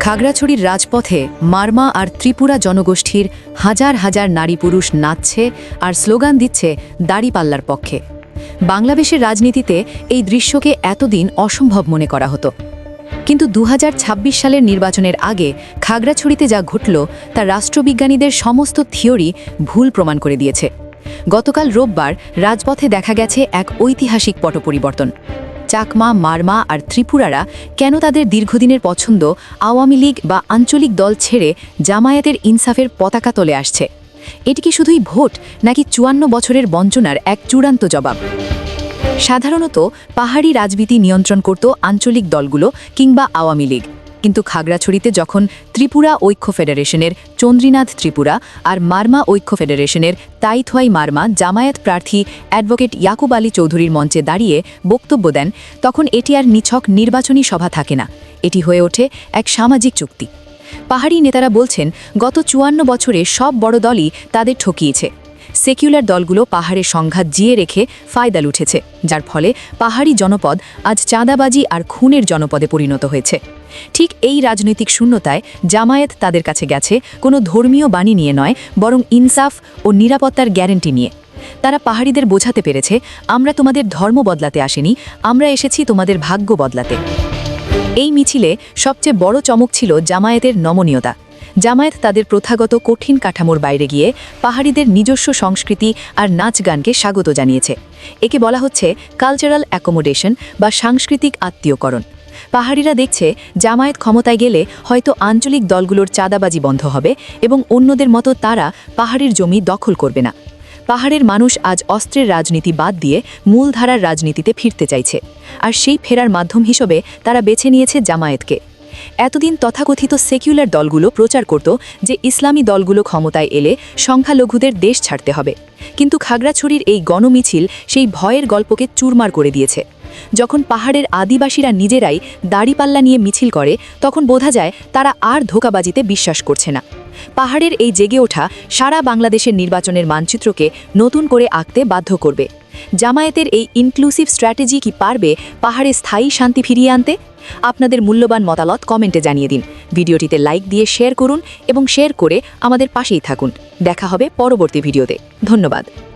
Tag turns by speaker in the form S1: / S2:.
S1: খাগড়াছড়ির রাজপথে মারমা আর ত্রিপুরা জনগোষ্ঠীর হাজার হাজার নারী পুরুষ নাচছে আর স্লোগান দিচ্ছে দাড়িপাল্লার পক্ষে। বাংলাদেশের রাজনীতিতে এই দৃশ্যকে এতদিন অসম্ভব মনে করা হতো। কিন্তু দু হাজার ছাব্বিশ সালের নির্বাচনের আগে খাগড়াছড়িতে যা ঘটল, তা রাষ্ট্রবিজ্ঞানীদের সমস্ত থিওরি ভুল প্রমাণ করে দিয়েছে। গতকাল রোববার রাজপথে দেখা গেছে এক ঐতিহাসিক পট পরিবর্তন চাকমা, মারমা আর ত্রিপুরারা কেন তাদের দীর্ঘদিনের পছন্দ আওয়ামী লীগ বা আঞ্চলিক দল ছেড়ে জামায়াতের ইনসাফের পতাকা তলে আসছে? এটি কি শুধুই ভোট, নাকি চুয়ান্ন বছরের বঞ্চনার এক চূড়ান্ত জবাব? সাধারণত পাহাড়ি রাজনীতি নিয়ন্ত্রণ করত আঞ্চলিক দলগুলো কিংবা আওয়ামী লীগ। কিন্তু খাগড়াছড়িতে যখন ত্রিপুরা ঐক্য ফেডারেশনের চন্দ্রীনাথ ত্রিপুরা আর মারমা ঐক্য ফেডারেশনের তাইথোয়াই মার্মা জামায়াত প্রার্থী অ্যাডভোকেট ইয়াকুব আলী চৌধুরীর মঞ্চে দাঁড়িয়ে বক্তব্য দেন, তখন এটি আর নিছক নির্বাচনী সভা থাকে না। এটি হয়ে ওঠে এক সামাজিক চুক্তি। পাহাড়ি নেতারা বলছেন, গত চুয়ান্ন বছরে সব বড় দলই তাদের ঠকিয়েছে। সেকুলার দলগুলো পাহাড়ের সংঘাত জিয়ে রেখে ফায়দা লুঠেছে, যার ফলে পাহাড়ি জনপদ আজ চাঁদাবাজি আর খুনের জনপদে পরিণত হয়েছে। ঠিক এই রাজনৈতিক শূন্যতায় জামায়াত তাদের কাছে গেছে, কোনো ধর্মীয় বাণী নিয়ে নয়, বরং ইনসাফ ও নিরাপত্তার গ্যারেন্টি নিয়ে। তারা পাহাড়িদের বোঝাতে পেরেছে, আমরা তোমাদের ধর্ম বদলাতে আসেনি, আমরা এসেছি তোমাদের ভাগ্য বদলাতে। এই মিছিলে সবচেয়ে বড় চমক ছিল জামায়াতের নমনীয়তা। জামায়াত তাদের প্রথাগত কঠিন কাঠামোর বাইরে গিয়ে পাহাড়িদের নিজস্ব সংস্কৃতি আর নাচ গানকে স্বাগত জানিয়েছে। একে বলা হচ্ছে কালচারাল অ্যাকোমোডেশন বা সাংস্কৃতিক আত্মীয়করণ। পাহাড়িরা দেখছে জামায়াত ক্ষমতায় গেলে হয়তো আঞ্চলিক দলগুলোর চাঁদাবাজি বন্ধ হবে এবং অন্যদের মতো তারা পাহাড়ের জমি দখল করবে না। পাহাড়ের মানুষ আজ অস্ত্রের রাজনীতি বাদ দিয়ে মূলধারার রাজনীতিতে ফিরতে চাইছে। আর সেই ফেরার মাধ্যম হিসেবে তারা বেছে নিয়েছে জামায়াতকে। এতদিন তথাকথিত সেকুলার দলগুলো প্রচার করত যে ইসলামী দলগুলো ক্ষমতায় এলে সংখ্যালঘুদের দেশ ছাড়তে হবে। কিন্তু খাগড়াছড়ির এই গণমিছিল সেই ভয়ের গল্পকে চুরমার করে দিয়েছে। যখন পাহাড়ের আদিবাসীরা নিজেরাই দাড়িপাল্লা নিয়ে মিছিল করে, তখন বোঝা যায় তারা আর ধোকাবাজিতে বিশ্বাস করছে না। পাহাড়ের এই জেগে ওঠা সারা বাংলাদেশের নির্বাচনের মানচিত্রকে নতুন করে আঁকতে বাধ্য করবে। জামায়াতের এই ইনক্লুসিভ স্ট্র্যাটেজি কি পারবে পাহাড়ে স্থায়ী শান্তি ফিরিয়ে আনতে? আপনাদের মূল্যবান মতামত কমেন্টে জানিয়ে দিন। ভিডিওটিতে লাইক দিয়ে শেয়ার করুন এবং শেয়ার করে আমাদের পাশেই থাকুন। দেখা হবে পরবর্তী ভিডিওতে। ধন্যবাদ।